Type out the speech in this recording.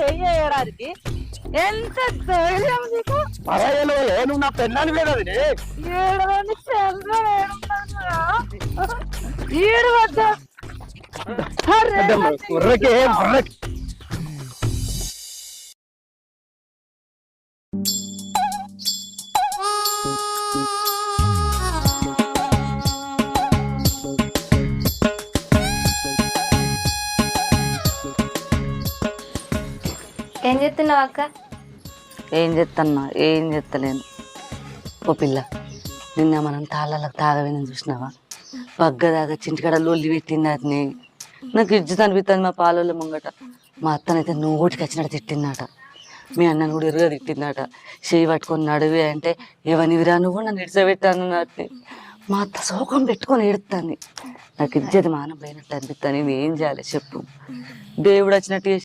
చెయ్యి వేయడానికి ఎంత ధైర్యం నీకు? నువ్వు నా పెళ్ళాని మీద ఏడవని? ఈడు వద్ద. అరే, బుర్రకి ఏం చెప్తున్నావు అక్క? ఏం చెప్తున్నా ఏం చెప్తలేను ఓ పిల్ల నిన్న మనం తాళాలకు తాగవేనని చూసినావా? పగ్గదాగా చింటికాడ లొల్లి పెట్టింది అతని నాకు ఇజ్జత్ అనిపిస్తుంది మా పాలోళ్ళ ముంగట. మా అత్తనైతే నోటికి వచ్చినట్టు తిట్టిందట. మీ అన్నను కూడా ఎరుగా తిట్టిందట. చేయి పట్టుకొని నడివి అంటే ఎవనివిరా నువ్వు? నన్ను ఇడిచబెట్టాను నాటిని మా అత్త శోకం పెట్టుకొని ఎడుతుంది నాకు ఇజ్జత్ మానం పోయినట్టు అనిపిస్తుంది నేను ఏం చేయాలి చెప్పు. దేవుడు వచ్చినట్టు చేసి